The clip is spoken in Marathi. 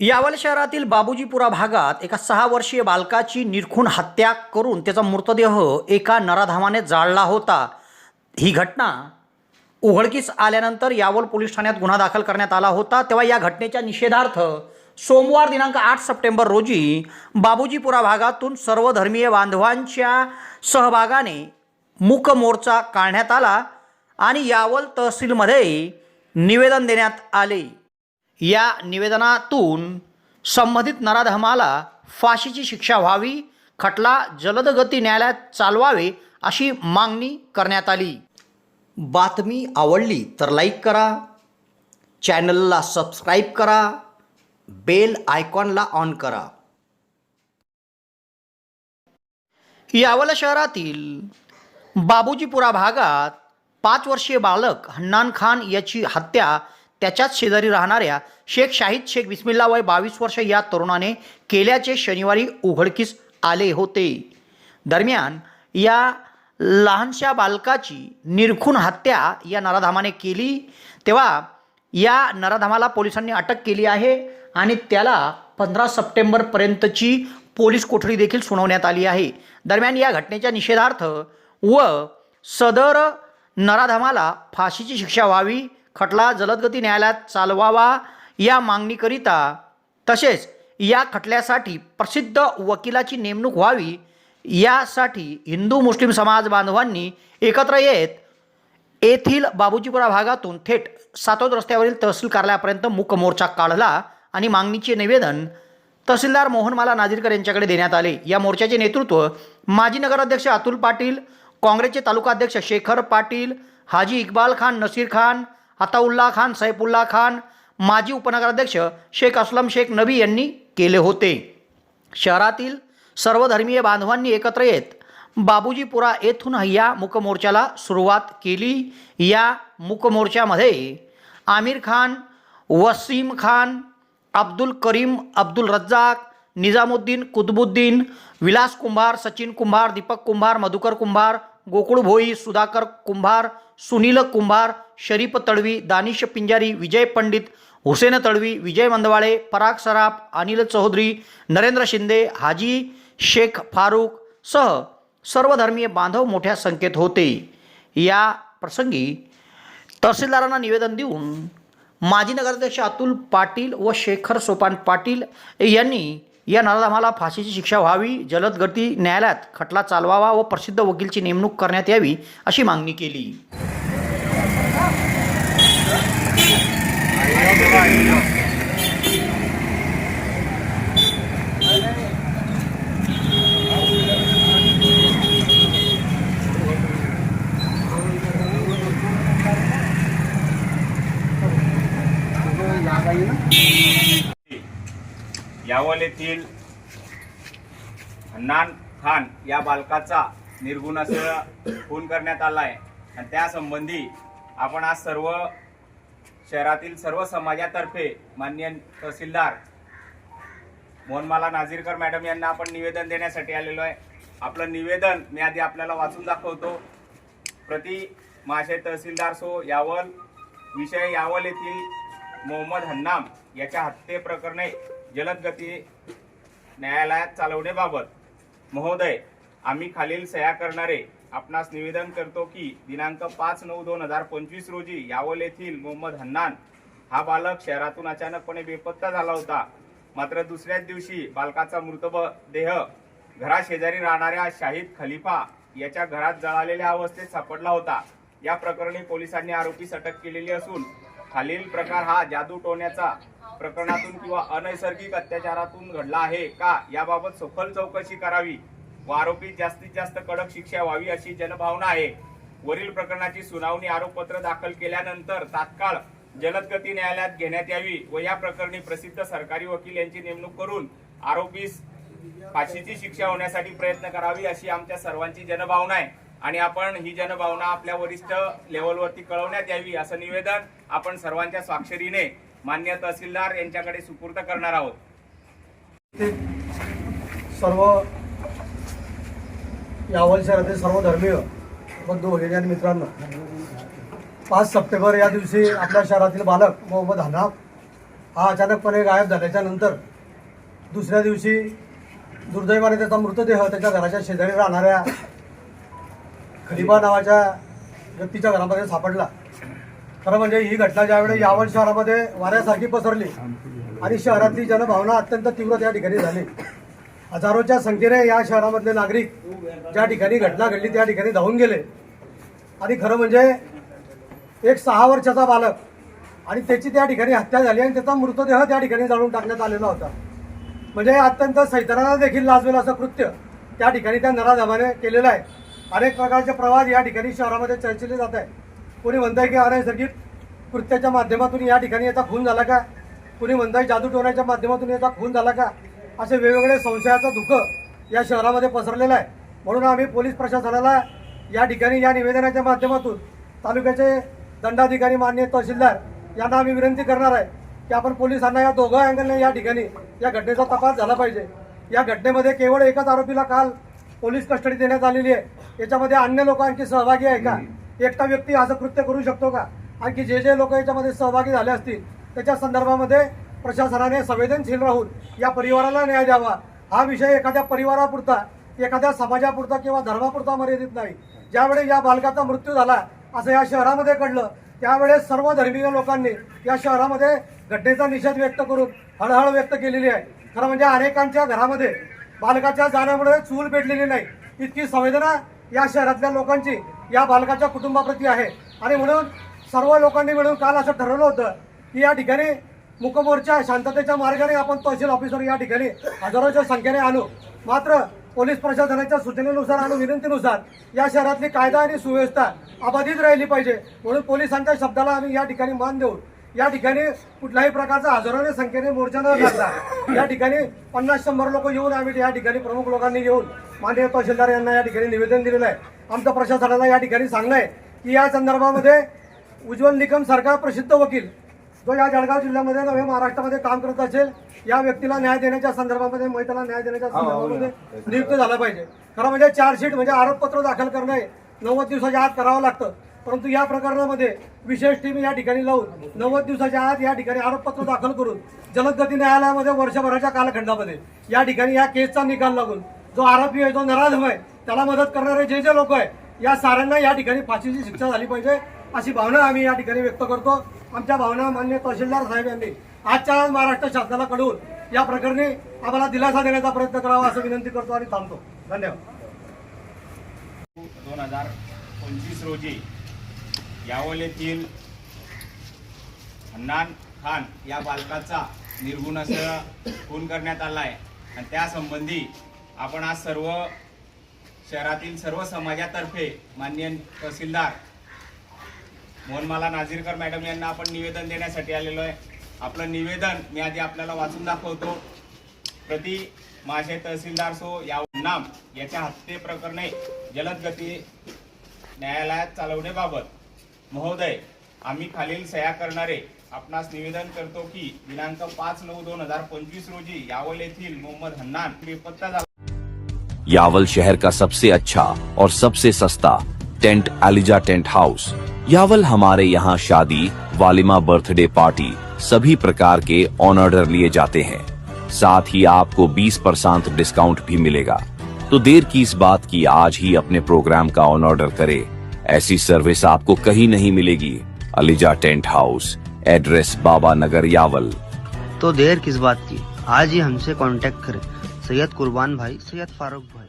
यावल शहरातील बाबूजीपुरा भागात एका सहा वर्षीय बालकाची निरखून हत्या करून त्याचा मृतदेह एका नराधामाने जाळला होता. ही घटना उघडकीस आल्यानंतर यावल पोलीस ठाण्यात गुन्हा दाखल करण्यात आला होता. तेव्हा या घटनेच्या निषेधार्थ सोमवार दिनांक आठ सप्टेंबर रोजी बाबूजीपुरा भागातून सर्व धर्मीय बांधवांच्या सहभागाने मूक मोर्चा काढण्यात आला आणि यावल तहसीलमध्ये निवेदन देण्यात आले. या निवेदनातून संबंधित नराधमाला फाशीची शिक्षा व्हावी खटला जलद गती न्यायालयात चालवावे अशी मागणी करण्यात आली. बातमी आवडली तर लाईक करा चॅनलला सबस्क्राईब करा बेल आयकॉनला ऑन करा. यावल शहरातील बाबूजीपुरा भागात पाच वर्षीय बालक हन्नान खान याची हत्या त्याच्याच शेजारी राहणाऱ्या शेख शाहिद शेख बिस्मिल्ला वय बावीस वर्ष या तरुणाने केल्याचे शनिवारी उघडकीस आले होते. दरम्यान या लहानशा बालकाची निरखून हत्या या नराधामाने केली. तेव्हा या नराधामाला पोलिसांनी अटक केली आहे आणि त्याला पंधरा सप्टेंबरपर्यंतची पोलीस कोठडी देखील सुनावण्यात आली आहे. दरम्यान या घटनेच्या निषेधार्थ व सदर नराधामाला फाशीची शिक्षा व्हावी खटला जलदगती न्यायालयात चालवावा या मागणीकरिता तसेच या खटल्यासाठी प्रसिद्ध वकिलाची नेमणूक व्हावी यासाठी हिंदू मुस्लिम समाज बांधवांनी एकत्र येत येथील बाबूजीपुरा भागातून थेट सातोद रस्त्यावरील तहसील कार्यालयापर्यंत मूक मोर्चा काढला आणि मागणीचे निवेदन तहसीलदार मोहनमाला नाजीरकर यांच्याकडे देण्यात आले. या मोर्चाचे नेतृत्व माजी नगराध्यक्ष अतुल पाटील काँग्रेसचे तालुकाध्यक्ष शेखर पाटील हाजी इक्बाल खान नसीर खान अताउल्ला खान सैफुल्ला खान माजी उपनगराध्यक्ष शेख असलम शेख नबी यांनी केले होते. शहरातील सर्व धर्मीय बांधवांनी एकत्र येत बाबूजीपुरा येथून या मुकमोर्चाला सुरुवात केली. या मुकमोर्चामध्ये आमिर खान वसीम खान अब्दुल करीम अब्दुल रज्जाक निजामुद्दीन कुतबुद्दीन विलास कुंभार सचिन कुंभार दीपक कुंभार मधुकर कुंभार गोकुळ भोई सुधाकर कुंभार सुनील कुंभार शरीफ तळवी दानिश पिंजारी विजय पंडित हुसेन तळवी विजय मंदवाळे पराग सराफ अनिल चौधरी नरेंद्र शिंदे हाजी शेख फारूक सह सर्वधर्मीय बांधव मोठ्या संख्येत होते. या प्रसंगी तहसीलदारांना निवेदन देऊन माजी नगराध्यक्ष अतुल पाटील व शेखर सोपान पाटील यांनी या नराधामाला फाशीची शिक्षा व्हावी जलद गती न्यायालयात खटला चालवावा व प्रसिद्ध वकीलची नेमणूक करण्यात यावी अशी मागणी केली. यावल येथील हन्नान खान या बालकाचा निर्गुण असं खून करण्यात आला आहे आणि त्या संबंधी आपण आज सर्व शहरातील सर्व समाजातर्फे मान्य तहसीलदार मोहनमाला नाझीरकर मॅडम यांना आपण निवेदन देण्यासाठी आलेलो आहे. आपलं निवेदन मी आधी आपल्याला वाचून दाखवतो. प्रति महाशय तहसीलदार सो यावल विषय यावल येथील मोहम्मद हन्नाम याच्या हत्येप्रकरणे जलदगती जलद गती न्यायालयात चालवण्याबाबत. महोदय आम्ही खालील सह्या करणारे. आपणास निवेदन करतो की दिनांक पाच नऊ दोन हजार पंचवीस रोजी यावल येथील मोहम्मद हन्नान हा बालक शहरातून अचानकपणे बेपत्ता झाला होता. मात्र दुसऱ्याच दिवशी बालकाचा मृतदेह घराशेजारी राहणाऱ्या शाहिद खलिफा याच्या घरात जळालेल्या अवस्थेत सापडला होता. या प्रकरणी पोलिसांनी आरोपीस अटक केलेली असून खालील प्रकार हा जादू टोण्याचा प्रकरणातून किंवा अनैसर्गिक अत्याचारातून घडला आहे का? याबाबत सखोल चौकशी करावी. व आरोपीत जास्तीत जास्त कडक शिक्षा व्हावी अशी जनभावना आहे. वरील प्रकरणाची सुनावणी आरोपपत्र दाखल केल्यानंतर तात्काळ जलदगती न्यायालयात घेण्यात यावी व या प्रकरणी प्रसिद्ध सरकारी वकील यांची नेमणूक करून आरोपीस फाशीची शिक्षा होण्यासाठी प्रयत्न करावी अशी आमच्या सर्वांची जनभावना आहे. आणि आपण ही जनभावना आपल्या वरिष्ठ लेवलवरती कळवण्यात यावी असं निवेदन आपण सर्वांच्या स्वाक्षरीने मान्य तहसीलदार यांच्याकडे सुपूर्द करणार आहोत. ते सर्व यावल शहरातील सर्व धर्मीय बंधू भगिनी आणि मित्रांनो पाच सप्टेंबर या दिवशी आपल्या शहरातील बालक मोहम्मद हनाफ हा अचानकपणे गायब झाल्याच्यानंतर दुसऱ्या दिवशी दुर्दैवाने त्याचा मृतदेह त्याच्या घराच्या शेजारी राहणाऱ्या खलिबा नावाच्या व्यक्तीच्या घरामध्ये सापडला. खरं म्हणजे ही घटना ज्यावेळी यावल शहरामध्ये वाऱ्यासारखी पसरली आणि शहरातली जनभावना अत्यंत तीव्र त्या ठिकाणी झाली. हजारोच्या संख्येने या शहरामधले नागरिक ज्या ठिकाणी घटना घडली त्या ठिकाणी धावून गेले. आणि खरं म्हणजे एक सहा वर्षाचा बालक आणि त्याची त्या ठिकाणी हत्या झाली आणि त्याचा मृतदेह त्या ठिकाणी जाळून टाकण्यात आलेला होता. म्हणजे अत्यंत सैतानाला देखील लाजवेल असं कृत्य त्या ठिकाणी त्या नराधामाने केलेलं आहे. अनेक प्रकारचे प्रवाद या ठिकाणी शहरामध्ये चर्चिले जात आहे कोणी म्हणताय की नैसर्गिक कृत्याच्या माध्यमातून या ठिकाणी याचा खून झाला का? कोणी म्हणताय जादू टोण्याच्या माध्यमातून याचा खून झाला का? असे वेगवेगळे संशयाचं धुकं या शहरामध्ये पसरलेलं आहे. म्हणून आम्ही पोलीस प्रशासनाला या ठिकाणी या निवेदनाच्या माध्यमातून तालुक्याचे दंडाधिकारी मान्य तहसीलदार यांना आम्ही विनंती करणार आहे की आपण पोलिसांना या दोघं अँगलने या ठिकाणी या घटनेचा तपास झाला पाहिजे. या घटनेमध्ये केवळ एकच आरोपीला काल पोलीस कस्टडी देण्यात आलेली आहे. याच्यामध्ये अन्य लोक आणखी सहभागी आहे का? एकटा व्यक्ती असं कृत्य करू शकतो का? आणखी जे जे लोक याच्यामध्ये सहभागी झाले असतील त्याच्या संदर्भामध्ये प्रशासनाने संवेदनशील राहून या परिवाराला न्याय द्यावा. हा विषय एखाद्या परिवारापुरता एखाद्या समाजापुरता किंवा धर्मापुरता मर्यादित नाही. ज्यावेळी या बालकाचा मृत्यू झाला असं या शहरामध्ये घडलं त्यावेळेस सर्व धर्मीय लोकांनी या शहरामध्ये घटनेचा निषेध व्यक्त करून हळहळ व्यक्त केलेली आहे. खरं म्हणजे अनेकांच्या घरामध्ये बालकाच्या जाण्यामुळे चूल पेटलेली नाही. इतकी संवेदना या शहरातल्या लोकांची. या बालकाच्या कुटुंबाप्रती आहे. आणि म्हणून सर्व लोकांनी मिळून काल असं ठरवलं होतं की या ठिकाणी मुकमोर्चा शांततेच्या मार्गाने आपण तहसील ऑफिसर या ठिकाणी हजारोच्या संख्येने आणू. मात्र पोलीस प्रशासनाच्या सूचनेनुसार आणि विनंतीनुसार या शहरातली कायदा आणि सुव्यवस्था अबाधित राहिली पाहिजे. म्हणून पोलिसांच्या शब्दाला आम्ही या ठिकाणी मान देऊन या ठिकाणी कुठल्याही प्रकारचा हजारोने संख्येने मोर्चा न घातला या ठिकाणी पन्नास शंभर लोक येऊन आम्ही या ठिकाणी प्रमुख लोकांनी येऊन माननीय तहसीलदार यांना या ठिकाणी निवेदन दिलेलं आहे. आमच्या प्रशासनाला या ठिकाणी सांगणं आहे की या संदर्भामध्ये उज्ज्वल निकम सरकार प्रसिद्ध वकील जो या जळगाव जिल्ह्यामध्ये नव्हे महाराष्ट्रामध्ये काम करत असेल या व्यक्तीला न्याय देण्याच्या संदर्भामध्ये महिला न्याय देण्याच्या संदर्भामध्ये नियुक्त झाला पाहिजे. खरं म्हणजे चार्जशीट म्हणजे आरोपपत्र दाखल करणे नव्वद दिवसाच्या आत करावं लागतं. परंतु या प्रकरणामध्ये विशेष टीम या ठिकाणी लावून नव्वद दिवसाच्या आत या ठिकाणी आरोपपत्र दाखल करून जलद गती न्यायालयामध्ये वर्षभराच्या कालखंडामध्ये या ठिकाणी या केसचा निकाल लागून जो आरोपी आहे जो नराधम आहे त्याला मदत करणारे जे जे लोक आहे या साऱ्यांना या ठिकाणी फाशीची शिक्षा झाली पाहिजे अशी भावना आम्ही या ठिकाणी व्यक्त करतो. आमच्या भावना मान्य तहसीलदार साहेब यांनी आजच्या आज महाराष्ट्र शासनाला कडून या प्रकरणी आम्हाला दिलासा देण्याचा प्रयत्न करावा असं विनंती करतो आणि थांबतो. धन्यवाद. दोन हजार पंचवीस रोजी यावलेतील हन्नान खान या बालकाचा निर्गुण असं खून करण्यात आला आहे आणि त्यासंबंधी आपण आज सर्व शहरातील सर्व समाजातर्फे मान्य तहसीलदार मोहनमाला नाझीरकर मॅडम यांना आपण निवेदन देण्यासाठी आलेलो आहे. आपलं निवेदन मी आधी आपल्याला वाचून दाखवतो. प्रति माझे तहसीलदार सो या नाम याच्या हत्ये प्रकरणे जलद गती न्यायालयात चालवण्याबाबत महोदय आम्ही खालील सह्या करणारे आपणास निवेदन करतो की दिनांक पाच नऊ दोन हजार पंचवीस रोजी यावल येथील मोहम्मद हन्नान बेपत्ता झाला. यावल शहर का सबसे अच्छा और सबसे सस्ता tent Eliza tent house. Yawal हमारे यहाँ शादी, वालिमा बर्थडे पार्टी सभी प्रकार के ऑन ऑर्डर लिए जाते हैं। साथ ही आपको 20 परसेंट डिस्काउंट भी मिलेगा। तो देर की इस बात की आज ही अपने प्रोग्राम का ऑन ऑर्डर करें। ऐसी सर्विस आपको कहीं नहीं मिलेगी। ELISA tent house, address Baba Nagar Yawal. तो देर किस बात की? आज ही हमसे कांटेक्ट करें। सैयद कुर्बान भाई सैयद फारूक भाई।